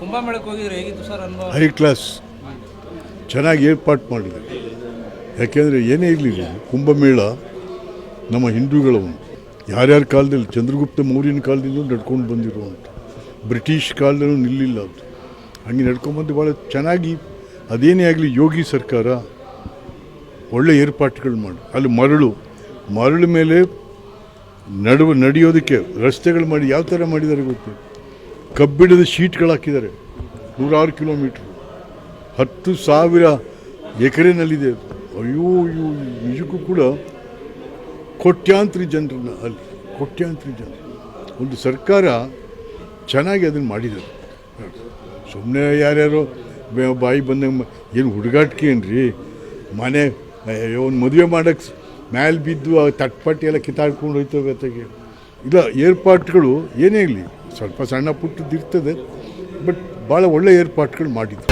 ನೋಡಕ್ ಹೋಗಿದ್ರೆ ಹೇಗಿತ್ತು ಸರ್ ಅನುಭವ? ಹೈ ಕ್ಲಾಸ್ ಚೆನ್ನಾಗಿ ಏರ್ಪಾಟ್ ಮಾಡಿದೆ. ಯಾಕೆಂದರೆ ಏನೇ ಇರಲಿ ಕುಂಭಮೇಳ ನಮ್ಮ ಹಿಂದೂಗಳ ಒಂದು. ಯಾರ್ಯಾರ ಕಾಲದಲ್ಲಿ, ಚಂದ್ರಗುಪ್ತ ಮೌರ್ಯನ ಕಾಲದಿಂದ ನಡ್ಕೊಂಡು ಬಂದಿರುವಂಥ, ಬ್ರಿಟಿಷ್ ಕಾಲದಲ್ಲೂ ನಿಲ್ಲಿಲ್ಲ ಅದು. ಹಂಗೆ ನಡ್ಕೊಂಬಂದು ಭಾಳ ಚೆನ್ನಾಗಿ, ಅದೇನೇ ಆಗಲಿ ಯೋಗಿ ಸರ್ಕಾರ ಒಳ್ಳೆ ಏರ್ಪಾಟ್ಗಳು ಮಾಡಿ. ಅಲ್ಲಿ ಮರಳು ಮರಳು ಮೇಲೆ ನಡುವ, ನಡೆಯೋದಕ್ಕೆ ರಸ್ತೆಗಳು ಮಾಡಿ, ಯಾವ ಥರ ಮಾಡಿದ್ದಾರೆ ಗೊತ್ತು? ಕಬ್ಬಿಣದ ಶೀಟ್ಗಳು ಹಾಕಿದ್ದಾರೆ. ನೂರಾರು ಕಿಲೋಮೀಟ್ರ್. ಹತ್ತು ಸಾವಿರ ಎಕರೆನಲ್ಲಿದೆ. ಅಯ್ಯೋ ಅಯ್ಯೋ ನಿಜಕ್ಕೂ ಕೂಡ ಕೋಟ್ಯಾಂತರ ಜನರನ್ನ ಅಲ್ಲಿ, ಕೋಟ್ಯಾಂತರ ಜನರು. ಒಂದು ಸರ್ಕಾರ ಚೆನ್ನಾಗಿ ಅದನ್ನು ಮಾಡಿದ್ದಾರೆ ಸುಮ್ಮನೆ ಯಾರ್ಯಾರೋ ಬಾಯಿ ಬಂದಂಗೆ ಏನು ಹುಡುಗಾಟಿಕೆ ಏನ್ರಿ? ಮನೆ ಒಂದು ಮದುವೆ ಮಾಡೋಕ್ಕೆ ಮ್ಯಾಲೆ ಬಿದ್ದು ಆ ತಟ್ಪಟ್ಟಿ ಎಲ್ಲ ಕಿತ್ತಾಡ್ಕೊಂಡು ಹೋಯ್ತವೆ ಜೊತೆಗೆ ಇಲ್ಲ, ಏರ್ಪಾಟ್ಗಳು ಏನೇ ಇರಲಿ. ಸ್ವಲ್ಪ ಸಣ್ಣ ಪುಟ್ಟದ್ದು ಇರ್ತದೆ ಬಟ್ ಭಾಳ ಒಳ್ಳೆಯ ಏರ್ಪಾಟ್ಗಳು ಮಾಡಿದ್ರು